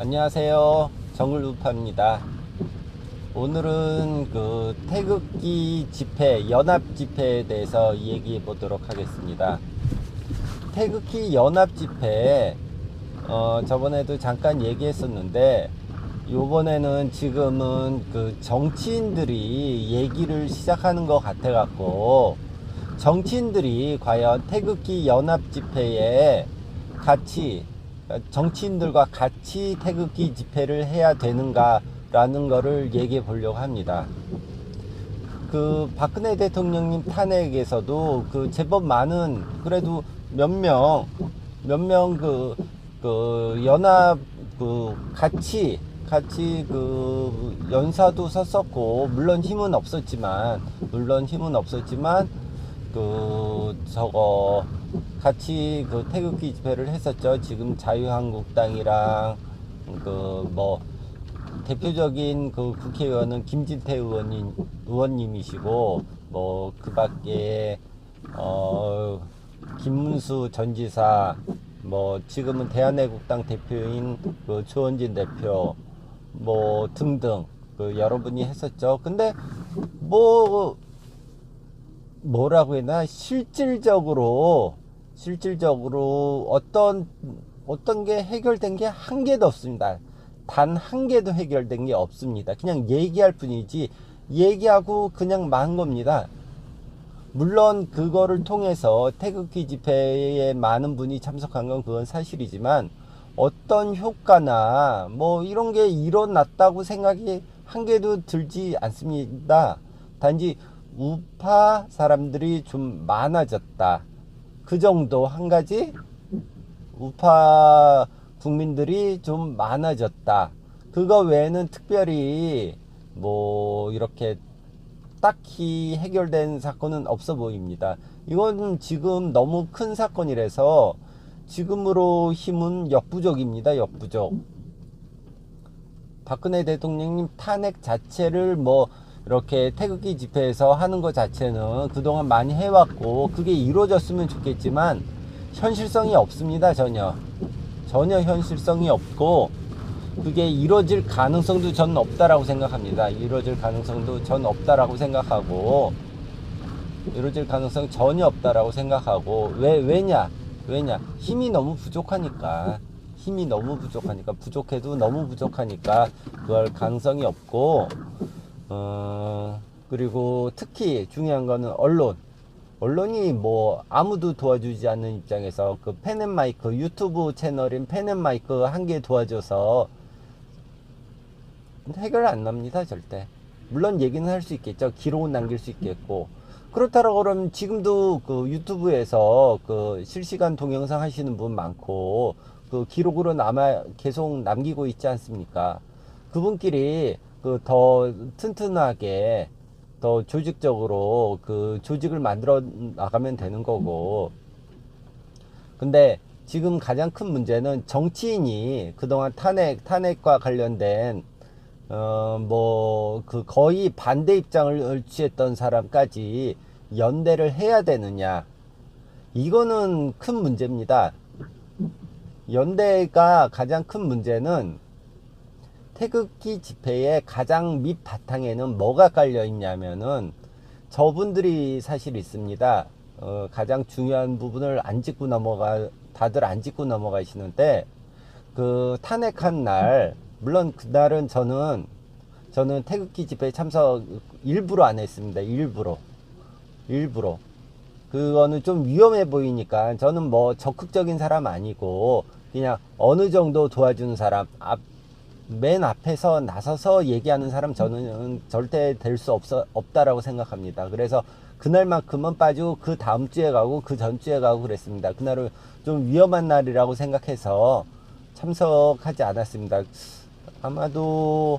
안녕하세요. 정글루파입니다. 오늘은 그 태극기 집회, 연합 집회에 대해서 얘기해 보도록 하겠습니다. 태극기 연합 집회, 어, 저번에도 잠깐 얘기했었는데, 요번에는 지금은 그 정치인들이 얘기를 시작하는 것 같아 갖고, 정치인들이 과연 태극기 연합 집회에 같이 정치인들과 같이 태극기 집회를 해야 되는가라는 거를 얘기해 보려고 합니다. 그 박근혜 대통령님 탄핵에서도 그 제법 많은 그래도 몇 명 몇 명그그 연합 그 같이 같이 그 연사도 썼었고 물론 힘은 없었지만 물론 힘은 없었지만 그 저거 같이 그 태극기 집회를 했었죠. 지금 자유한국당이랑 그 뭐 대표적인 그 국회의원은 김진태 의원님 의원님이시고 뭐 그밖에 어 김문수 전 지사 뭐 지금은 대한애국당 대표인 그 조원진 대표 뭐 등등 그 여러분이 했었죠. 근데 뭐 뭐라고 해나 실질적으로 실질적으로 어떤 어떤 게 해결된 게 한 개도 없습니다. 단 한 개도 해결된 게 없습니다. 그냥 얘기할 뿐이지 얘기하고 그냥 만 겁니다. 물론 그거를 통해서 태극기 집회에 많은 분이 참석한 건 그건 사실이지만 어떤 효과나 뭐 이런 게 일어났다고 생각이 한 개도 들지 않습니다. 단지 우파 사람들이 좀 많아졌다. 그 정도 한 가지 우파 국민들이 좀 많아졌다. 그거 외에는 특별히 뭐 이렇게 딱히 해결된 사건은 없어 보입니다. 이건 지금 너무 큰 사건이라서 지금으로 힘은 역부족입니다. 역부족. 박근혜 대통령님 탄핵 자체를 뭐 이렇게 태극기 집회에서 하는 것 자체는 그동안 많이 해왔고 그게 이루어졌으면 좋겠지만 현실성이 없습니다 전혀. 전혀 현실성이 없고 그게 이루어질 가능성도 저는 없다라고 생각합니다. 이루어질 가능성도 전 없다라고 생각하고 이루어질 가능성 전혀 없다라고 생각하고 왜 왜냐? 왜냐? 힘이 너무 부족하니까. 힘이 너무 부족하니까. 부족해도 너무 부족하니까 그럴 가능성이 없고 어, 그리고 특히 중요한 거는 언론. 언론이 뭐 아무도 도와주지 않는 입장에서 그 펜앤마이크 유튜브 채널인 펜앤마이크 한 개 도와줘서 해결 안 납니다 절대. 물론 얘기는 할 수 있겠죠. 기록은 남길 수 있겠고. 그렇다고 그러면 지금도 그 유튜브에서 그 실시간 동영상 하시는 분 많고 그 기록으로 남아 계속 남기고 있지 않습니까? 그분끼리 그 더 튼튼하게 더 조직적으로 그 조직을 만들어 나가면 되는 거고. 근데 지금 가장 큰 문제는 정치인이 그동안 탄핵, 탄핵과 관련된 어, 뭐, 그 거의 반대 입장을 취했던 사람까지 연대를 해야 되느냐. 이거는 큰 문제입니다. 연대가 가장 큰 문제는 태극기 집회의 가장 밑 바탕에는 뭐가 깔려 있냐면은 저분들이 사실 있습니다. 어, 가장 중요한 부분을 안 짚고 넘어가, 다들 안 짚고 넘어가시는데, 그 탄핵한 날, 물론 그날은 저는, 저는 태극기 집회에 참석 일부러 안 했습니다. 일부러. 일부러. 그거는 좀 위험해 보이니까 저는 뭐 적극적인 사람 아니고, 그냥 어느 정도 도와주는 사람, 앞, 맨 앞에서 나서서 얘기하는 사람 저는 절대 될 수 없어 없다라고 생각합니다. 그래서 그날만큼은 빠지고 그 다음 주에 가고 그 전 주에 가고 그랬습니다. 그날은 좀 위험한 날이라고 생각해서 참석하지 않았습니다. 아마도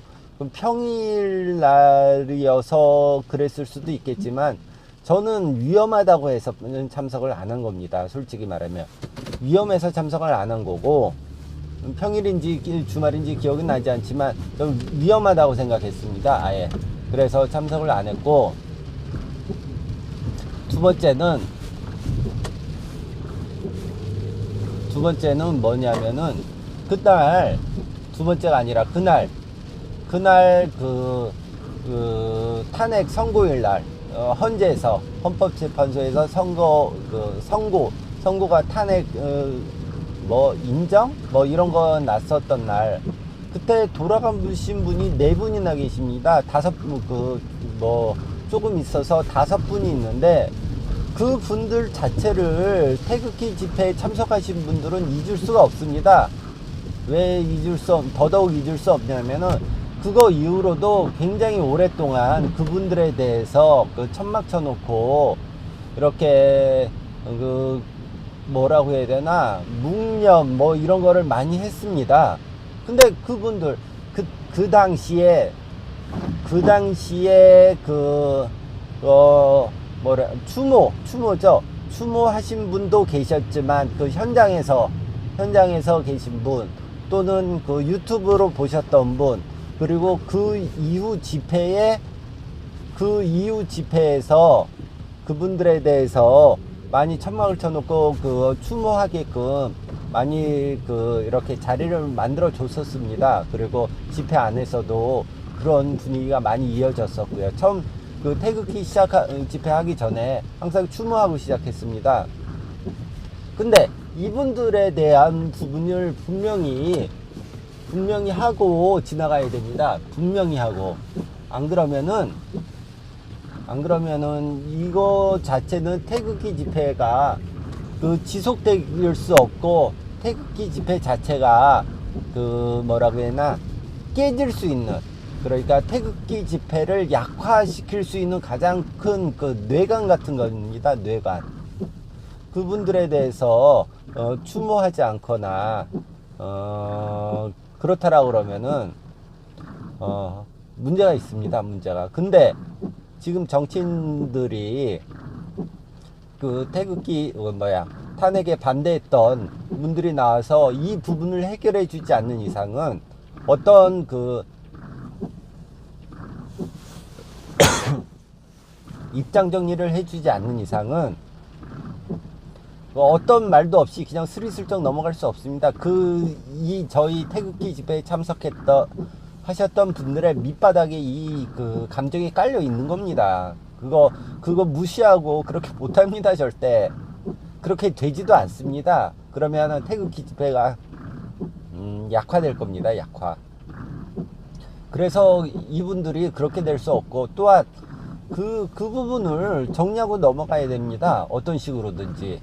평일 날이어서 그랬을 수도 있겠지만 저는 위험하다고 해서 참석을 안 한 겁니다. 솔직히 말하면 위험해서 참석을 안 한 거고 평일인지 주말인지 기억은 나지 않지만 좀 위험하다고 생각했습니다. 아예. 그래서 참석을 안 했고 두 번째는 두 번째는 뭐냐면은 그날 두 번째가 아니라 그날 그날 그, 그 탄핵 선고일 날 어, 헌재에서 헌법재판소에서 선거 그 선고 선고가 탄핵 어, 뭐 인정 뭐 이런 거 났었던 날 그때 돌아가신 분이 네 분이나 계십니다. 다섯 그뭐 조금 있어서 다섯 분이 있는데 그 분들 자체를 태극기 집회에 참석하신 분들은 잊을 수가 없습니다. 왜 잊을 수 없, 더더욱 잊을 수 없냐면은 그거 이후로도 굉장히 오랫동안 그분들에 대해서 그 천막 쳐놓고 이렇게 그 뭐라고 해야 되나 묵념 뭐 이런 거를 많이 했습니다. 근데 그분들 그, 그 당시에 그 당시에 그, 어, 뭐라, 추모, 추모죠. 추모하신 분도 계셨지만, 그 현장에서, 현장에서 계신 분, 또는 그 유튜브로 보셨던 분, 그리고 그 이후 집회에, 그 이후 집회에서 그분들에 대해서 많이 천막을 쳐놓고 그 추모하게끔 많이 그 이렇게 자리를 만들어 줬었습니다. 그리고 집회 안에서도 그런 분위기가 많이 이어졌었고요. 처음 그 태극기 시작 집회하기 전에 항상 추모하고 시작했습니다. 근데 이분들에 대한 부분을 분명히 분명히 하고 지나가야 됩니다. 분명히 하고 안 그러면은 안 그러면은 이거 자체는 태극기 집회가 그 지속될 수 없고 태극기 집회 자체가 그 뭐라고 해야 되나 깨질 수 있는 그러니까 태극기 집회를 약화시킬 수 있는 가장 큰 그 뇌관 같은 겁니다. 뇌관. 그분들에 대해서 어, 추모하지 않거나 어, 그렇다라고 그러면은 어, 문제가 있습니다. 문제가. 근데 지금 정치인들이 그 태극기 어, 뭐야 탄핵에 반대했던 분들이 나와서 이 부분을 해결해 주지 않는 이상은 어떤 그 입장 정리를 해주지 않는 이상은 뭐 어떤 말도 없이 그냥 스리슬쩍 넘어갈 수 없습니다. 그 이 저희 태극기 집회에 참석했던 하셨던 분들의 밑바닥에 이 그 감정이 깔려 있는 겁니다. 그거 그거 무시하고 그렇게 못합니다 절대. 그렇게 되지도 않습니다. 그러면은 태극기 집회가 음, 약화될 겁니다. 약화. 그래서 이분들이 그렇게 될 수 없고 또한 그, 그 부분을 정리하고 넘어가야 됩니다. 어떤 식으로든지.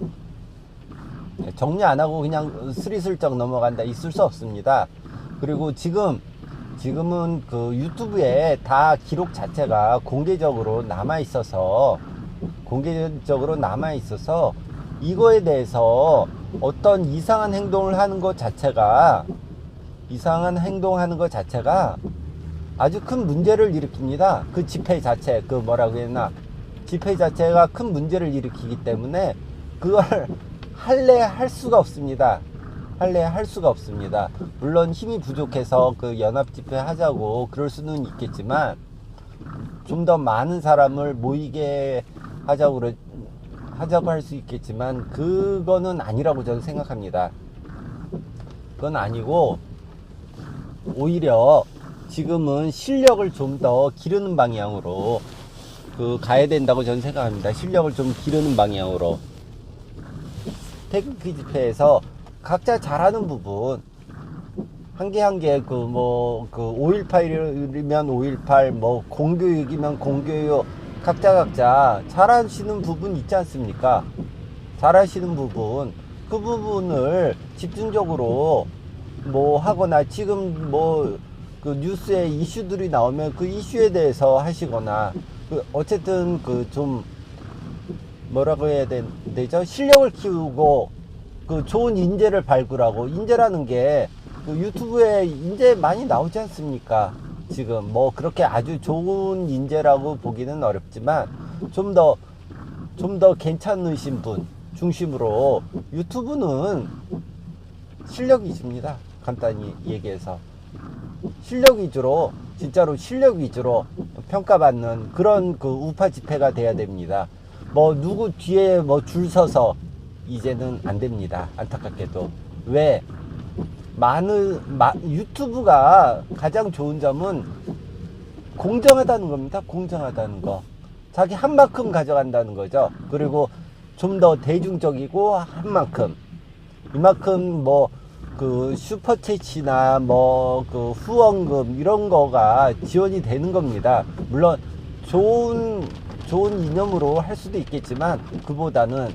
정리 안 하고 그냥 스리슬쩍 넘어간다. 있을 수 없습니다. 그리고 지금, 지금은 그 유튜브에 다 기록 자체가 공개적으로 남아 있어서, 공개적으로 남아 있어서, 이거에 대해서 어떤 이상한 행동을 하는 것 자체가, 이상한 행동하는 것 자체가 아주 큰 문제를 일으킵니다. 그 집회 자체, 그 뭐라고 되나. 집회 자체가 큰 문제를 일으키기 때문에 그걸 할래 할 수가 없습니다. 할래 할 수가 없습니다. 물론 힘이 부족해서 그 연합 집회 하자고 그럴 수는 있겠지만 좀 더 많은 사람을 모이게 하자고 하자고 할 수 있겠지만 그거는 아니라고 저는 생각합니다. 그건 아니고 오히려 지금은 실력을 좀 더 기르는 방향으로 그 가야 된다고 저는 생각합니다. 실력을 좀 기르는 방향으로 태극기 집회에서 각자 잘하는 부분. 한 개 한 개 그 뭐 그 5.18이면 5.18 뭐 공교육이면 공교육. 각자 각자 잘하시는 부분 있지 않습니까? 잘하시는 부분. 그 부분을 집중적으로 뭐 하거나 지금 뭐 그 뉴스에 이슈들이 나오면 그 이슈에 대해서 하시거나 그 어쨌든 그 좀 뭐라고 해야 되, 되죠? 실력을 키우고 그 좋은 인재를 발굴하고 인재라는 게 그 유튜브에 인재 많이 나오지 않습니까? 지금 뭐 그렇게 아주 좋은 인재라고 보기는 어렵지만 좀 더 좀 더 괜찮으신 분 중심으로 유튜브는 실력 위주입니다. 간단히 얘기해서. 실력 위주로 진짜로 실력 위주로 평가받는 그런 그 우파 집회가 돼야 됩니다. 뭐 누구 뒤에 뭐 줄 서서 이제는 안 됩니다. 안타깝게도 왜 많은 마- 유튜브가 가장 좋은 점은 공정하다는 겁니다. 공정하다는 거. 자기 한 만큼 가져간다는 거죠. 그리고 좀 더 대중적이고 한 만큼 이만큼 뭐 그 슈퍼챗이나 뭐 그 후원금 이런 거가 지원이 되는 겁니다. 물론 좋은 좋은 이념으로 할 수도 있겠지만 그보다는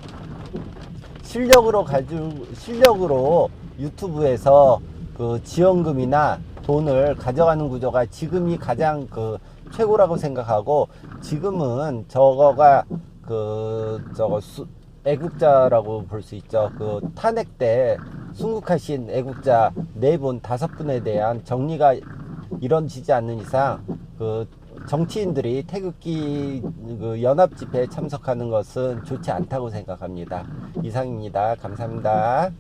실력으로 가지고 실력으로 유튜브에서 그 지원금이나 돈을 가져가는 구조가 지금이 가장 그 최고라고 생각하고 지금은 저거가 그 저거 수, 애국자라고 볼 수 있죠. 그 탄핵 때 순국하신 애국자 네 분 다섯 분에 대한 정리가 이루어지지 않는 이상 그 정치인들이 태극기 그 연합 집회에 참석하는 것은 좋지 않다고 생각합니다. 이상입니다. 감사합니다.